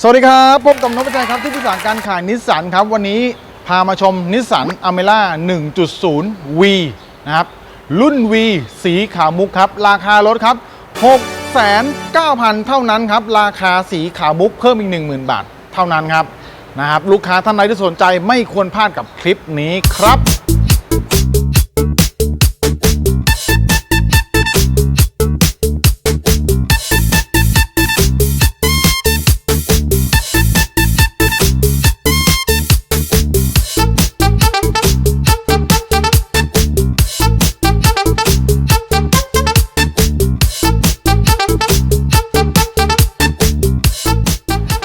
สวัสดีครับพบกับนพชัยครับที่ปรึกษาการขายนิสสันครับ วันนี้พามาชมนิสสันอเมร่า 1.0 V นะครับ รุ่น V สีขาวมุกครับ ราคารถครับ 6,900 เท่านั้นครับ ราคาสีขาวมุกเพิ่มอีก 10,000 บาท เท่านั้นครับนะครับ ลูกค้าท่านใดที่สนใจไม่ควรพลาดกับคลิปนี้ครับ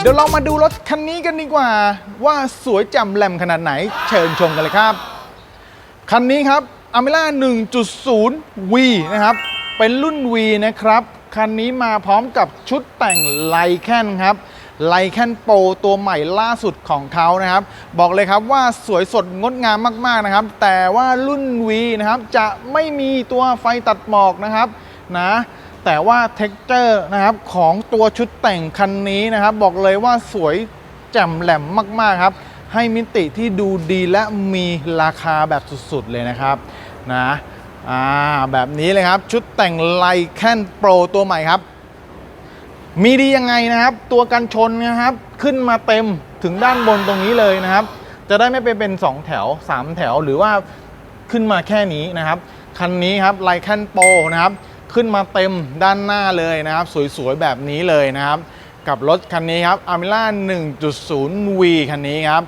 ดี๋ยวเรามาดูรถคันนี้กันดีกว่า ว่าสวยจำแหลมขนาดไหน เชิญชมกันเลยครับ คันนี้ครับ a m e r a 1.0 V นะครับ เป็นรุ่น V นะครับ คันนี้มาพร้อมกับชุดแต่งไลแคนครับไลแคนโปรตัวใหม่ล่าสุดของเขานะครับ บอกเลยครับว่าสวยสดงดงามมากๆนะครับ แต่ว่ารุ่น V นะครับ จะไม่มีตัวไฟตัดหมอกนะครับนะ แต่ว่าเท็กเจอร์นะครับของตัวชุดแต่งคันนี้นะครับ บอกเลยว่าสวยแจ่มแหลมมากๆครับ ให้มิติที่ดูดีและมีราคาแบบสุดๆเลยนะครับนะอ่าแบบนี้เลยครับ ชุดแต่งไลแคนโปรตัวใหม่ครับ มีดียังไงนะครับ ตัวกันชนนะครับ ขึ้นมาเต็มถึงด้านบนตรงนี้เลยนะครับ จะได้ไม่ไปเป็น 2 แถว 3 แถวหรือว่าขึ้นมาแค่นี้นะครับ คันนี้ครับไลแคนโปรนะครับ ขึ้นมาเต็มด้านหน้าเลยนะครับ สวยๆ แบบนี้เลยนะครับ กับรถคันนี้ครับ a m e r a 1.0V คันนี้ครับ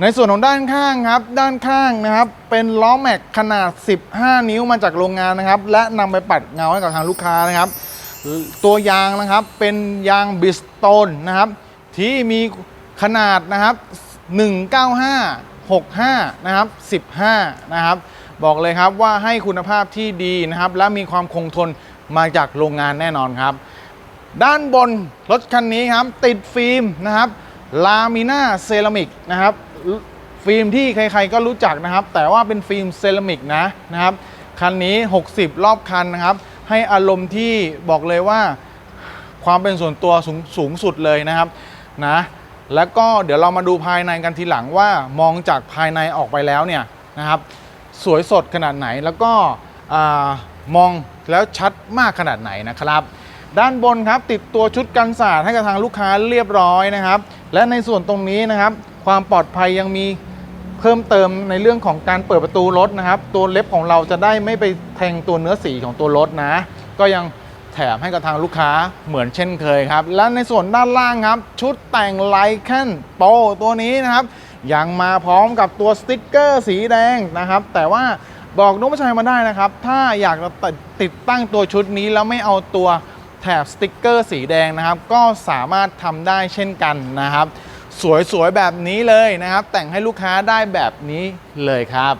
ในส่วนของด้านข้างครับ ด้านข้างนะครับ เป็นล้อแม็กขนาด 15 นิ้วมาจากโรงงานนะครับ และนำไปปัดเงาให้กับทางลูกค้านะครับ ตัวยางนะครับเป็นยางบิสโตนนะครับ ที่มีขนาดนะครับ 195 65 นะครับ 15 นะครับ บอกเลยครับว่าให้คุณภาพที่ดีนะครับ และมีความคงทน มาจากโรงงานแน่นอนครับ ด้านบนรถคันนี้ครับ ติดฟิล์มนะครับลามิน่าเซรามิกนะครับฟิล์มที่ใครๆก็รู้จักนะครับ แต่ว่าเป็นฟิล์มเซรามิกนะนะครับคันนี้ 60 รอบคันนะครับ ให้อารมณ์ที่บอกเลยว่าความเป็นส่วนตัวสูงสงสุดเลยนะครับนะแล้วก็เดี๋ยวเรามาดูภายในกันทีหลังว่ามองจากภายในออกไปแล้วเนี่ยนะครับ สวยสดขนาดไหนแล้วก็อมอง แล้วชัดมากขนาดไหนนะครับ ด้านบนครับติดตัวชุดกันสาดให้กับทางลูกค้าเรียบร้อยนะครับ และในส่วนตรงนี้นะครับ ความปลอดภัยยังมีเพิ่มเติมในเรื่องของการเปิดประตูรถนะครับ ตัวเล็บของเราจะได้ไม่ไปแทงตัวเนื้อสีของตัวรถนะ ก็ยังแถมให้กับทางลูกค้าเหมือนเช่นเคยครับ และในส่วนด้านล่างครับ ชุดแต่งไลแคนโปตัวนี้นะครับ ยังมาพร้อมกับตัวสติกเกอร์สีแดงนะครับ แต่ว่า บอกนุ้ชัยมาได้นะครับ ถ้าอยากจะติดตั้งตัวชุดนี้แล้วไม่เอาตัวแถบสติกเกอร์สีแดงนะครับ ก็สามารถทำได้เช่นกันนะครับ สวยๆ แบบนี้เลยนะครับ แต่งให้ลูกค้าได้แบบนี้เลยครับ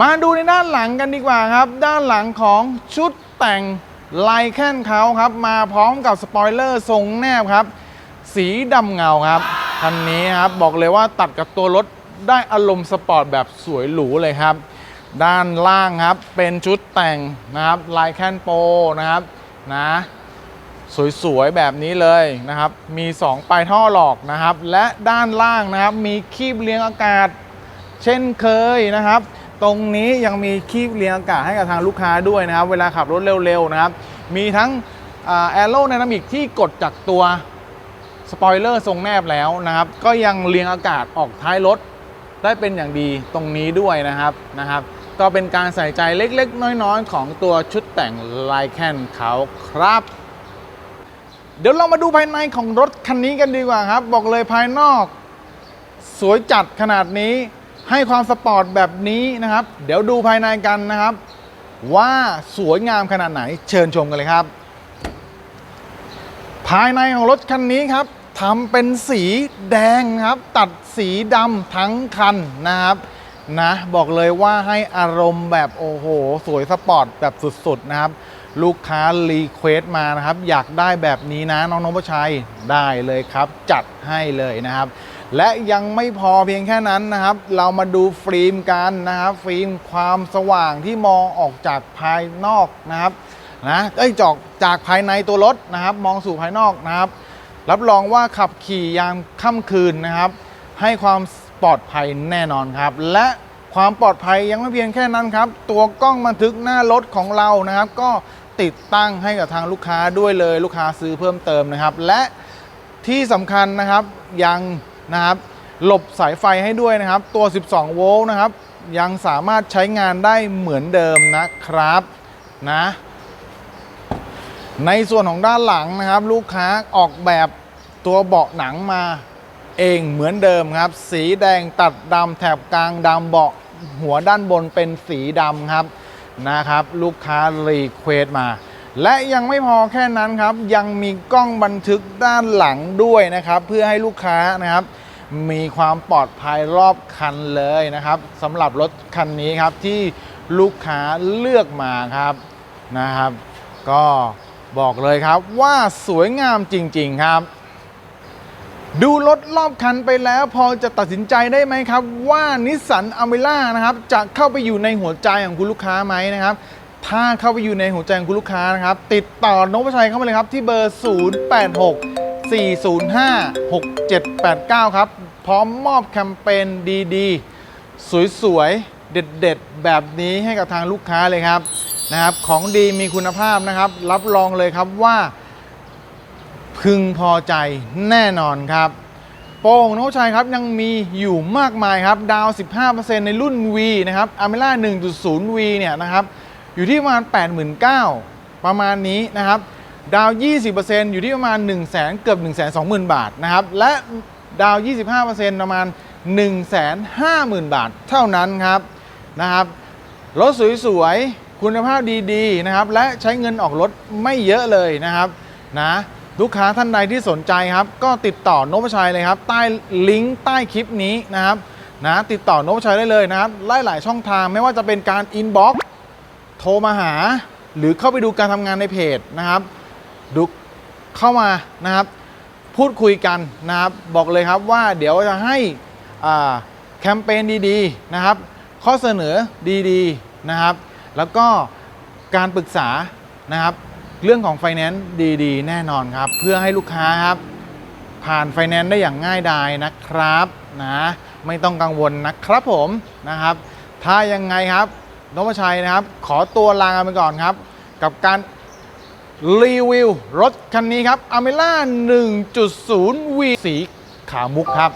มาดูในด้านหลังกันดีกว่าครับ ด้านหลังของชุดแต่งไลแคนเขาครับ มาพร้อมกับสปอยเลอร์ทรงแนบครับ สีดำเงาครับคันนี้ครับบอกเลยว่าตัดกับตัวรถได้อารมณ์สปอร์ตแบบสวยหรูเลยครับ ด้านล่างครับเป็นชุดแต่งนะครับไลแคนโปนะครับนะสวยๆแบบนี้เลยนะครับ มี 2 ปลายท่อหลอกนะครับ และด้านล่างนะครับมีคีบเลี้ยงอากาศ เช่นเคยนะครับ ตรงนี้ยังมีคีบเลี้ยงอากาศให้กับทางลูกค้าด้วยนะครับ เวลาขับรถเร็วๆนะครับ มีทั้งแอโร d y นามิกที่กดจากตัวสปอยเลอร์ทรงแนบแล้วนะครับ ก็ยังเลี้ยงอากาศออกท้ายรถได้เป็นอย่างดีตรงนี้ด้วยนะครับนะครับ ก็เป็นการใส่ใจเล็กๆ น้อยๆ ของตัวชุดแต่งไลแคนเขาครับ เดี๋ยวเรามาดูภายในของรถคันนี้กันดีกว่าครับ บอกเลยภายนอก สวยจัดขนาดนี้ ให้ความสปอร์ตแบบนี้นะครับ เดี๋ยวดูภายในกันนะครับ ว่าสวยงามขนาดไหนเชิญชมกันเลยครับ ภายในของรถคันนี้ครับทำเป็นสีแดงครับ ตัดสีดำทั้งคันนะครับ นะ บอกเลยว่าให้อารมณ์แบบโอ้โห สวยสปอร์ตแบบสุดๆนะครับ ลูกค้ารีเควสต์มานะครับ อยากได้แบบนี้นะน้องนพชัยได้เลยครับ จัดให้เลยนะครับ และยังไม่พอเพียงแค่นั้นนะครับ เรามาดูฟิล์มกันนะครับ ฟิล์มความสว่างที่มองออกจากภายนอกนะครับนะเอ้ยจอกจากภายในตัวรถนะครับ มองสู่ภายนอกนะครับ รับรองว่าขับขี่ยามค่ำคืนนะครับ ให้ความ ปลอดภัยแน่นอนครับ และความปลอดภัยยังไม่เพียงแค่นั้นครับ ตัวกล้องบันทึกหน้ารถของเรานะครับ ก็ติดตั้งให้กับทางลูกค้าด้วยเลยลูกค้าซื้อเพิ่มเติมนะครับ และที่สำคัญนะครับยังนะครับหลบสายไฟให้ด้วยนะครับ ตัว 12 โวลต์นะครับ ยังสามารถใช้งานได้เหมือนเดิมนะครับนะในส่วนของด้านหลังนะครับ ลูกค้าออกแบบตัวเบาะหนังมา เองเหมือนเดิมครับ สีแดงตัดดำแถบกลางดำเบาะหัวด้านบนเป็นสีดำครับนะครับ ลูกค้ารีเควสมา และยังไม่พอแค่นั้นครับ ยังมีกล้องบันทึกด้านหลังด้วยนะครับ เพื่อให้ลูกค้านะครับ มีความปลอดภัยรอบคันเลยนะครับสำหรับรถคันนี้ครับที่ลูกค้าเลือกมาครับนะครับ ก็บอกเลยครับว่าสวยงามจริง ๆ ครับ ดูรถรอบคันไปแล้วพอจะตัดสินใจได้ไหมครับ ว่านิสสันอเมร่านะครับจะเข้าไปอยู่ในหัวใจของคุณลูกค้าไหมนะครับ ถ้าเข้าไปอยู่ในหัวใจของคุณลูกค้านะครับ ติดต่อนพชัยเข้ามาเลยครับ ที่เบอร์ 086 405 6789 ครับ พร้อมมอบแคมเปญดีๆ สวยๆ เด็ดๆ แบบนี้ให้กับทางลูกค้าเลยครับนะครับ ของดีมีคุณภาพนะครับ รับรองเลยครับว่า พึงพอใจแน่นอนครับ โปรของนกชัยครับยังมีอยู่มากมายครับ ดาว 15%ในรุ่น V นะครับอเมร่า 1.0V เนี่ยนะครับ อยู่ที่ประมาณ 89,000 ประมาณนี้นะครับ ดาว 20%อยู่ที่ประมาณ 1 0 0 0 0 0 เกือบ 1 2 0 0 0 0 บาทนะครับ และดาว 25%ประมาณ 150,000 บาทเท่านั้นครับนะครับ รถสวยๆ คุณภาพดีๆ นะครับ และใช้เงินออกรถไม่เยอะเลยนะครับนะ ลูกค้าท่านใดที่สนใจครับ ก็ติดต่อนพชัยเลยครับ ใต้ลิงก์ใต้คลิปนี้นะครับนะติดต่อนพชัยได้เลยนะครับไล่หลายช่องทางไม่ว่าจะเป็นการอินบ็อกโทรมาหา หรือเข้าไปดูการทำงานในเพจนะครับดูเข้ามานะครับ พูดคุยกันนะครับ บอกเลยครับว่าเดี๋ยวจะให้แคมเปญดีๆนะครับ ข้อเสนอดีๆนะครับ แล้วก็การปรึกษานะครับ เรื่องของไฟแนนซ์ดีๆ แน่นอนครับ เพื่อให้ลูกค้าครับ ผ่านไฟแนนซ์ได้อย่างง่ายดายนะครับนะไม่ต้องกังวลนะครับผมนะครับ ถ้ายังไงครับนพชัยนะครับ ขอตัวลากันไปก่อนครับ กับการรีวิวรถคันนี้ครับ a m e l a 1.0 V สีขาวมุกครับ